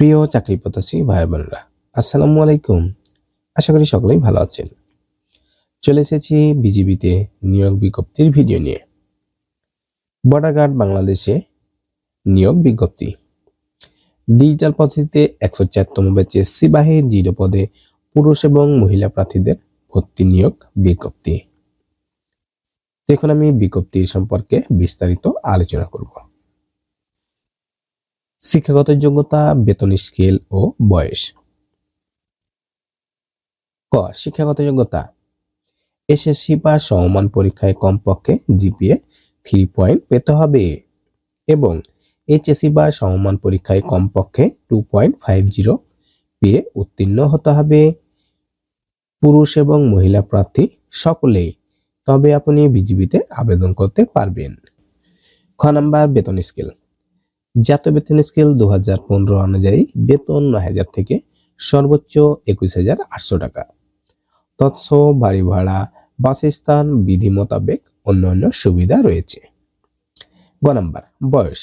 প্রিয় চাকরি প্রত্যাশী ভাই বোনেরা, আসসালামু আলাইকুম। আশা করি সকলেই ভালো আছেন। চলে এসেছি বিজিবিতে নিয়োগ বিজ্ঞপ্তির ভিডিও নিয়ে। বর্ডার বাংলাদেশে নিয়োগ বিজ্ঞপ্তি। ডিজিটাল পদ্ধতিতে একশো চারতম ব্যাচে সিবাহী জিরো পদে পুরুষ এবং মহিলা প্রার্থীদের ভর্তি নিয়োগ বিজ্ঞপ্তি। দেখুন আমি বিজ্ঞপ্তি সম্পর্কে বিস্তারিত আলোচনা করব। শিক্ষাগত যোগ্যতা, বেতন স্কেল ও বয়স। ক, শিক্ষাগত যোগ্যতা। এসএসসি বা সমমান পরীক্ষায় কমপক্ষে জিপিএ থ্রি পয়েন্ট পেতে হবে এবং এইচএসসি বা সমমান পরীক্ষায় কমপক্ষে টু পয়েন্ট ফাইভ জিরো পেয়ে উত্তীর্ণ হতে হবে। পুরুষ এবং মহিলা প্রার্থী সকলেই তবে আপনি বিজিবিতে আবেদন করতে পারবেন। খ, নাম্বার, বেতন স্কেল। জাতীয় বেতন স্কেল দু হাজার পনেরো অনুযায়ী বেতন নয় হাজার থেকে সর্বোচ্চ একুশ হাজার আটশো টাকা। তৎস, বাড়ি ভাড়া, বাসস্থান, বিধি মোতাবেক অন্যান্য সুবিধা রয়েছে। গ নাম্বার, বয়স।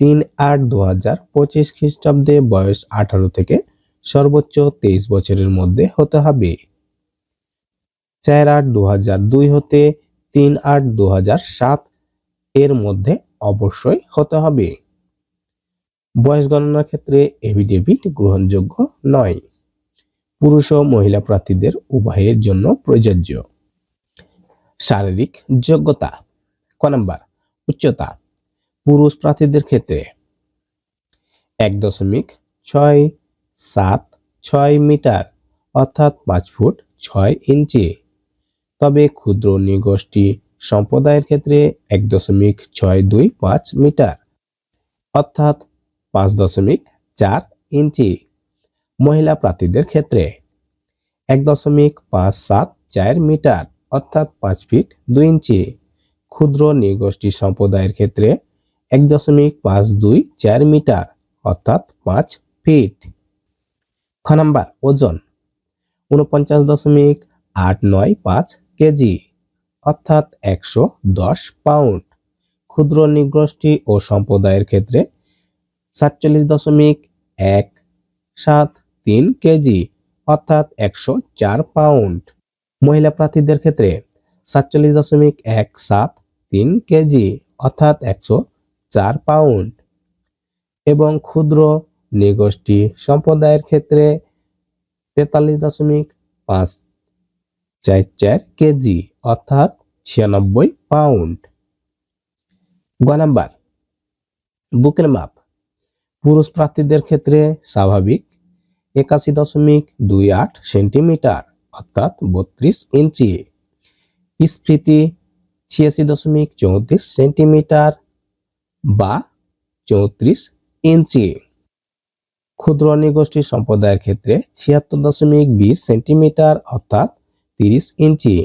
তিন আট দু হাজার পঁচিশ খ্রিস্টাব্দে বয়স আঠারো থেকে সর্বোচ্চ তেইশ বছরের মধ্যে হতে হবে। চার আট দু হাজার দুই হতে তিন আট দু হাজার সাত এর মধ্যে অবশ্যই হতে হবে। বয়স গণনার ক্ষেত্রে এভিডেভিট গ্রহণযোগ্য নয়। পুরুষ ও মহিলা প্রার্থীদের উভয়ের জন্য প্রযোজ্য। শারীরিক যোগ্যতা, ক নাম্বার, উচ্চতা, পুরুষ প্রার্থীদের ক্ষেত্রে এক দশমিক ছয় সাত ছয় মিটার, অর্থাৎ পাঁচ ফুট ছয় ইঞ্চি। তবে ক্ষুদ্র নৃগোষ্ঠী সম্প্রদায়ের ক্ষেত্রে এক দশমিক ছয় দুই পাঁচ মিটার, অর্থাৎ পাঁচ দশমিক চার ইঞ্চি। মহিলা প্রার্থীদের ক্ষেত্রে এক দশমিক পাঁচ সাত চার মিটার, অর্থাৎ পাঁচ ফিট দুই ইঞ্চি। ক্ষুদ্র নৃগোষ্ঠী সম্প্রদায়ের ক্ষেত্রে এক দশমিক পাঁচ দুই চার মিটার, অর্থাৎ পাঁচ ফিট। খ নাম্বার, ওজন উনপঞ্চাশ দশমিক আট নয় পাঁচ কেজি, অর্থাৎ একশো দশ পাউন্ড। ক্ষুদ্র নৃগোষ্ঠী ও সম্প্রদায়ের ক্ষেত্রে সাতচল্লিশ দশমিক এক সাত তিন কেজি, অর্থাৎ একশো চার পাউন্ড। মহিলা প্রার্থীদের ক্ষেত্রে সাতচল্লিশ দশমিক এক সাত তিন কেজি, অর্থাৎ একশো চার পাউন্ড। এবং ক্ষুদ্র নৃগোষ্ঠী সম্প্রদায়ের ক্ষেত্রে তেতাল্লিশ দশমিক পাঁচ চার চার কেজি, অর্থাৎ ছিয়ানব্বই পাউন্ড। গ নাম্বার, বুকের মাপ। পুরুষ প্রার্থীদের ক্ষেত্রে স্বাভাবিক একাশি দশমিক দুই আট সেন্টিমিটার, অর্থাৎ বত্রিশ ইঞ্চি। স্ফীতি ছিয়াশি দশমিক চৌত্রিশ সেন্টিমিটার বা চৌত্রিশ ইঞ্চি। ক্ষুদ্র নৃগোষ্ঠী সম্প্রদায়ের ক্ষেত্রে ছিয়াত্তর দশমিক বিশ সেন্টিমিটার, অর্থাৎ তিরিশ ইঞ্চি।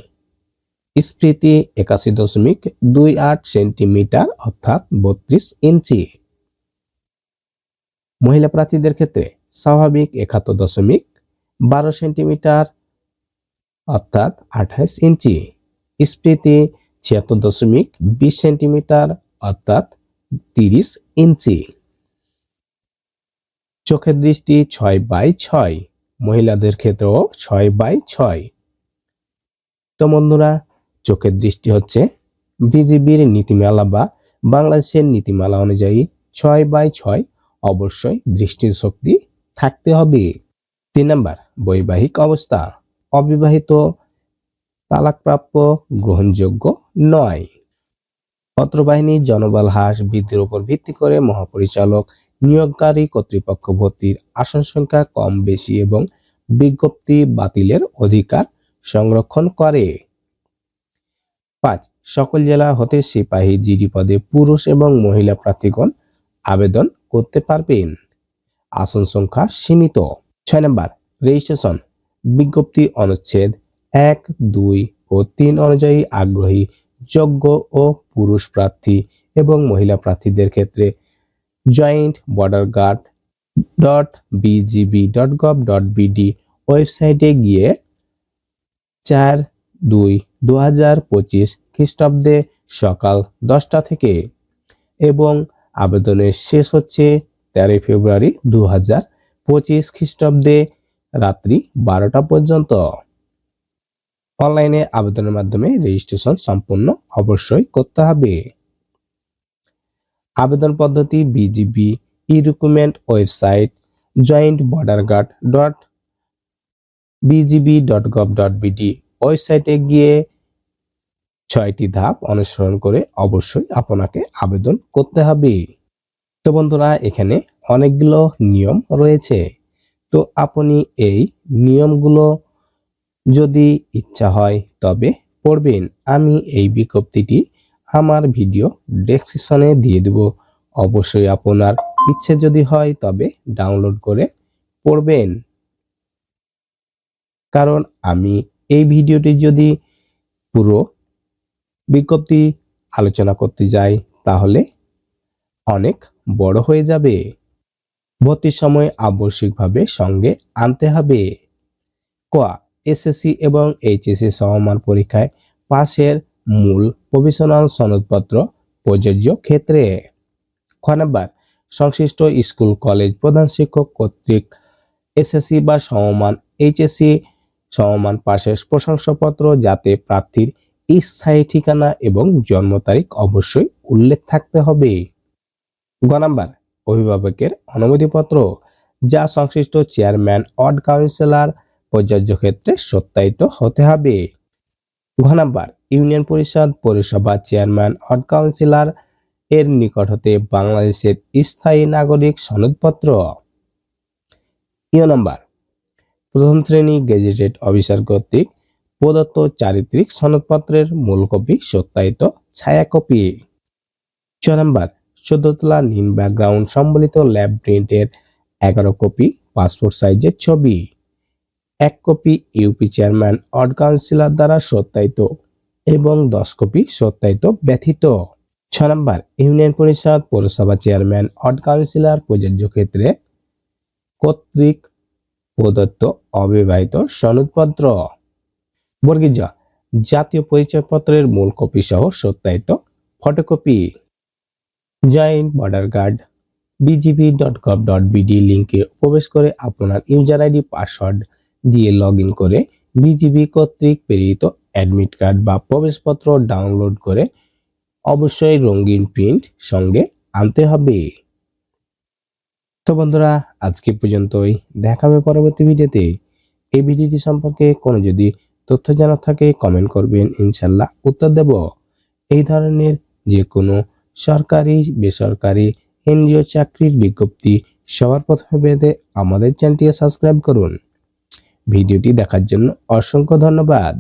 স্ফীতি একাশি দশমিক দুই আট সেন্টিমিটার, অর্থাৎ বত্রিশ ইঞ্চি। মহিলা প্রার্থীদের ক্ষেত্রে স্বাভাবিক একাত্তর দশমিক বারো সেন্টিমিটার, অর্থাৎ আঠাইশ ইঞ্চি। স্ফীতি ছিয়াত্তর দশমিক বিশ সেন্টিমিটার, অর্থাৎ তিরিশ ইঞ্চি। চোখের দৃষ্টি ছয় বাই ছয়, মহিলাদের ক্ষেত্রেও ছয় বাই ছয়। তো বন্ধুরা, চোখের দৃষ্টি হচ্ছে বিজিবির নীতিমালা বা বাংলাদেশের নীতিমালা অনুযায়ী ছয় বাই ছয় অবশ্যই দৃষ্টিশক্তি থাকতে হবে। তিন নাম্বার, বৈবাহিক অবস্থা। অবিবাহিত তালাকপ্রাপ্য গ্রহণযোগ্য নয়। পত্রবাহিনী জনবল হ্রাস বৃদ্ধির উপর ভিত্তি করে মহাপরিচালক নিয়োগকারী কর্তৃপক্ষ ভর্তির আসন সংখ্যা কম, বেশি এবং বিজ্ঞপ্তি বাতিলের অধিকার সংরক্ষণ করে। পাঁচ, সকল জেলা হতে সিপাহী, জিডি পদে পুরুষ এবং মহিলা প্রার্থীগণ আবেদন করতে পারবেন। আসন সংখ্যা সীমিত। ছয় নম্বর রেজিস্ট্রেশন বিজ্ঞপ্তি অনুচ্ছেদ এক, দুই ও তিন অনুযায়ী আগ্রহী, যোগ্য ও পুরুষ প্রার্থী এবং মহিলা প্রার্থীদের ক্ষেত্রে joint border guard dot BGB dot gov dot BD ওয়েবসাইটে গিয়ে চার, দুই দু হাজার পঁচিশ খ্রিস্টাব্দে সকাল দশটা থেকে এবং আবেদনের শেষ হচ্ছে তেরোই ফেব্রুয়ারি দু হাজার পঁচিশ খ্রিস্টাব্দে রাত্রি বারোটা পর্যন্ত। অনলাইনে আবেদনের মাধ্যমে রেজিস্ট্রেশন সম্পূর্ণ অবশ্যই করতে হবে। আবেদন পদ্ধতি BGB e recruitment website joint border guard dot BGB dot gov dot BD ওয়েবসাইটে গিয়ে ছয়টি ধাপ অনুসরণ করে অবশ্যই আপনাকে আবেদন করতে হবে। তো বন্ধুরা, এখানে অনেকগুলো নিয়ম রয়েছে। তো আপনি এই নিয়মগুলো যদি ইচ্ছা হয় তবে পড়বেন। আমি এই বিজ্ঞপ্তিটি আমার ভিডিও ডেসক্রিপশনে দিয়ে দেব। অবশ্যই আপনার ইচ্ছে যদি হয় তবে ডাউনলোড করে পড়বেন। কারণ আমি এই ভিডিওটি যদি পুরো বিজ্ঞপ্তি আলোচনা করতে যাই, তাহলে অনেক বড় হয়ে যাবে। ভর্তির সময় আবশ্যিকভাবে সঙ্গে আনতে হবে। কোয়া এসএসসি এবং এইচএসসি সমমান পরীক্ষায় পাশের মূল প্রভিশনাল সনদপত্র প্রযোজ্য ক্ষেত্রে। খ, নাম্বার, সংশ্লিষ্ট স্কুল, কলেজ প্রধান শিক্ষক কর্তৃক এসএসসি বা সমমান এইচএসসি সমমান পাশের প্রশংসাপত্র যাতে প্রার্থীর স্থায়ী ঠিকানা এবং জন্ম তারিখ অবশ্যই উল্লেখ থাকতে হবে। গ নাম্বার, অভিভাবকের অনুমতিপত্র, যা সংশ্লিষ্ট চেয়ারম্যান, ওয়ার্ড কাউন্সিলর প্রযোজ্য ক্ষেত্রে সত্যায়িত হতে হবে। ঘ নাম্বার, ইউনিয়ন পরিষদ, পৌরসভা চেয়ারম্যান, ওয়ার্ড কাউন্সিলর, এর নিকট হতে বাংলাদেশের স্থায়ী নাগরিক সনদপত্র। ইয় নাম্বার, প্রথম শ্রেণি গেজেটেড অফিসার কর্তৃক প্রদত্ত চারিত্রিক সনদপত্রের মূল কপি সত্যায়িত ছায়া কপি ছ নম্বর চোদ্দতলা নীল ব্যাকগ্রাউন্ড সম্বলিত ল্যাব প্রিন্টের এগারো কপি পাসপোর্ট সাইজের ছবি। এক copy UP chairman ward councillor দ্বারা সত্যায়িত এবং দশ কপি সত্যায়িত ব্যথিত। ছ নম্বর, ইউনিয়ন পরিষদ পৌরসভা চেয়ারম্যান ওয়ার্ড কাউন্সিলর প্রযোজ্য ক্ষেত্রে কর্তৃক প্রদত্ত অবিবাহিত সনদপত্র। বর্গীজ, জাতীয় পরিচয়পত্রের মূল কপি সহ সত্যায়িত photocopy. Joint border guard BGB dot gov dot BD লিঙ্কে প্রবেশ করে আপনার ইউজার আইডি, পাসওয়ার্ড দিয়ে লগ ইন করে বিজিবি কর্তৃক প্রেরিত অ্যাডমিট কার্ড বা প্রবেশপত্র ডাউনলোড করে অবশ্যই রঙিন প্রিন্ট সঙ্গে আনতে হবে। তো বন্ধুরা, আজকে পর্যন্তই। দেখাবে পরবর্তী ভিডিওতে। এই ভিডিওটি সম্পর্কে কোনো যদি তথ্য জানা থাকে কমেন্ট করবেন, ইনশাল্লাহ উত্তর দেব। এই ধরনের যে কোনো সরকারি, বেসরকারি, এনজিও চাকরির বিজ্ঞপ্তি সবার প্রথমে পেতে আমাদের চ্যানেলটিকে সাবস্ক্রাইব করুন। ভিডিওটি দেখার জন্য অসংখ্য ধন্যবাদ।